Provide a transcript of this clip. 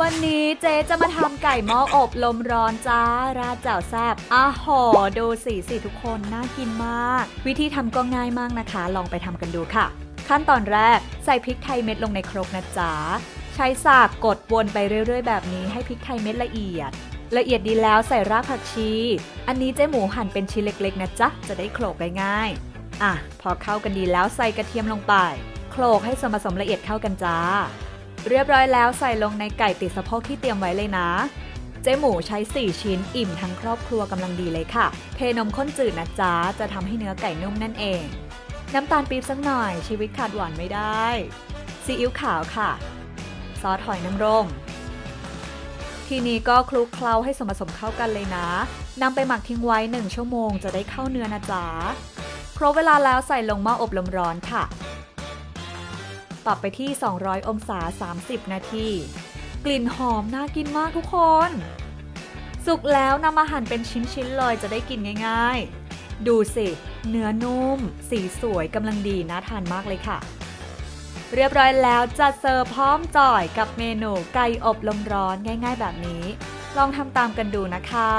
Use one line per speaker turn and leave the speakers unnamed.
วันนี้เจ๊จะมาทำไก่หม้ออบลมร้อนจ้า ราดแจ่วแซบอาหอดูสีสิทุกคน น่ากินมาก วิธีทำก็ง่ายมากนะคะ ลองไปทำกันดูค่ะ ขั้นตอนแรกใส่พริกไทยเม็ดลงในครกนะจ๊ะ ใช้สากกดวนไปเรื่อยๆ แบบนี้ให้พริกไทยเม็ดละเอียด ละเอียดดีแล้วใส่รากผักชี อันนี้เจ๊หมูหั่นเป็นชิ้นเล็กๆ นะจ๊ะ จะได้โขลกได้ง่าย อะ พอเข้ากันดีแล้วใส่กระเทียมลงไป โขลกให้ส่วนผสมละเอียดเข้ากันจ้า เรียบร้อยแล้วใส่ลงในไก่ติดสะโพกที่เตรียมไว้เลยนะ เจ๊หมูใช้ 4 ชิ้นอิ่มทั้งครอบครัวกำลังดีเลยค่ะ เทนมข้นจืดนะจ๊ะ จะทำให้เนื้อไก่นุ่มนั่นเอง น้ำตาลปี๊บสักหน่อยชีวิตขาดหวานไม่ได้ ซีอิ๊วขาวค่ะ ซอสหอยนางรม ทีนี้ก็คลุกเคล้าให้ส่วนผสมเข้ากันเลยนะนำไปหมักทิ้งไว้ 1 ชั่วโมงจะได้เข้าเนื้อนะจ๊ะครบเวลาแล้วใส่ลงหม้ออบลมร้อนค่ะ ปรับไปที่ 200 องศา 30 นาที กลิ่นหอมน่ากินมากทุกคน สุกแล้วนำมาหั่นเป็นชิ้นๆเลยจะได้กินง่ายๆ ดูสิ เนื้อนุ่ม สีสวยกำลังดีน่าทานมากเลยค่ะ เรียบร้อยแล้วจะเสิร์ฟพร้อมจ่อยกับเมนูไก่อบลมร้อนง่าย ๆ แบบนี้ ลองทำตามกันดูนะคะ